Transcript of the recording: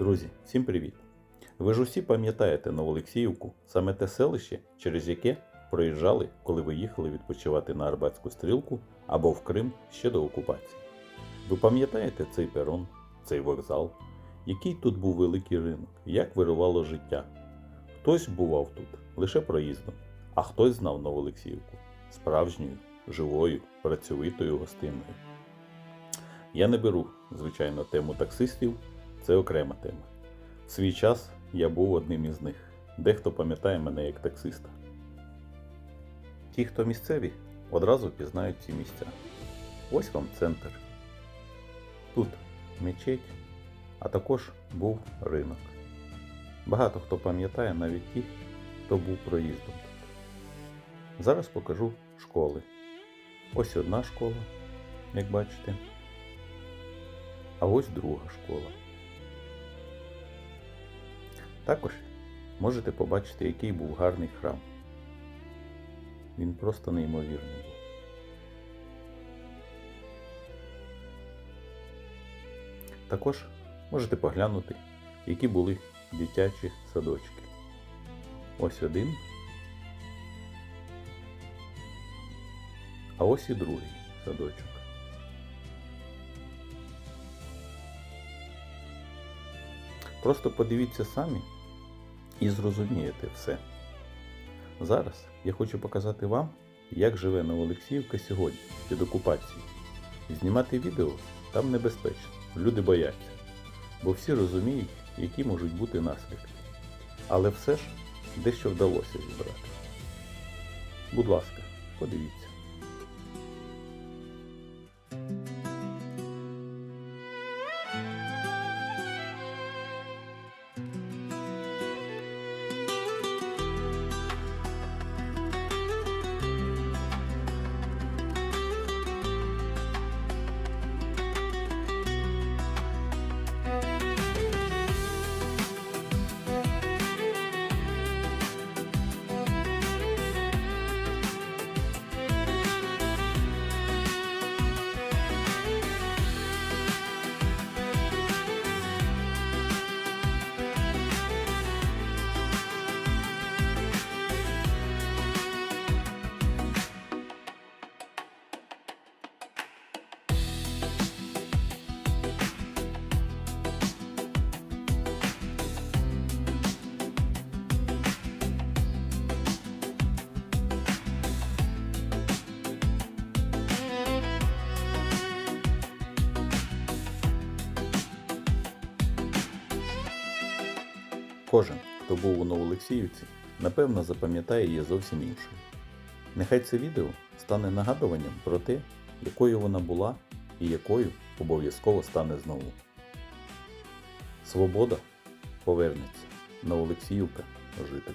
Друзі, всім привіт! Ви ж усі пам'ятаєте Новоолексіївку, саме те селище, через яке проїжджали, коли ви їхали відпочивати на Арбатську стрілку або в Крим ще до окупації. Ви пам'ятаєте цей перон, цей вокзал, який тут був великий ринок, як вирувало життя? Хтось бував тут лише проїздом, а хтось знав Новоолексіївку справжньою, живою, працьовитою гостиною. Я не беру, звичайно, тему таксистів, це окрема тема. В свій час я був одним із них. Дехто пам'ятає мене як таксиста. Ті, хто місцеві, одразу пізнають ці місця. Ось вам центр. Тут мечеть, а також був ринок. Багато хто пам'ятає навіть ті, хто був проїздом тут. Зараз покажу школи. Ось одна школа, як бачите. А ось друга школа. Також можете побачити, який був гарний храм. Він просто неймовірний. Також можете поглянути, які були дитячі садочки. Ось один. А ось і другий садочок. Просто подивіться самі і зрозумієте все. Зараз я хочу показати вам, як живе Новоолексіївка сьогодні під окупацією. Знімати відео там небезпечно, люди бояться, бо всі розуміють, які можуть бути наслідки. Але все ж дещо вдалося зібрати. Будь ласка, подивіться. Кожен, хто був у Новолексіївці, напевно запам'ятає її зовсім іншою. Нехай це відео стане нагадуванням про те, якою вона була і якою обов'язково стане знову. Свобода повернеться, Новоолексіївка жити.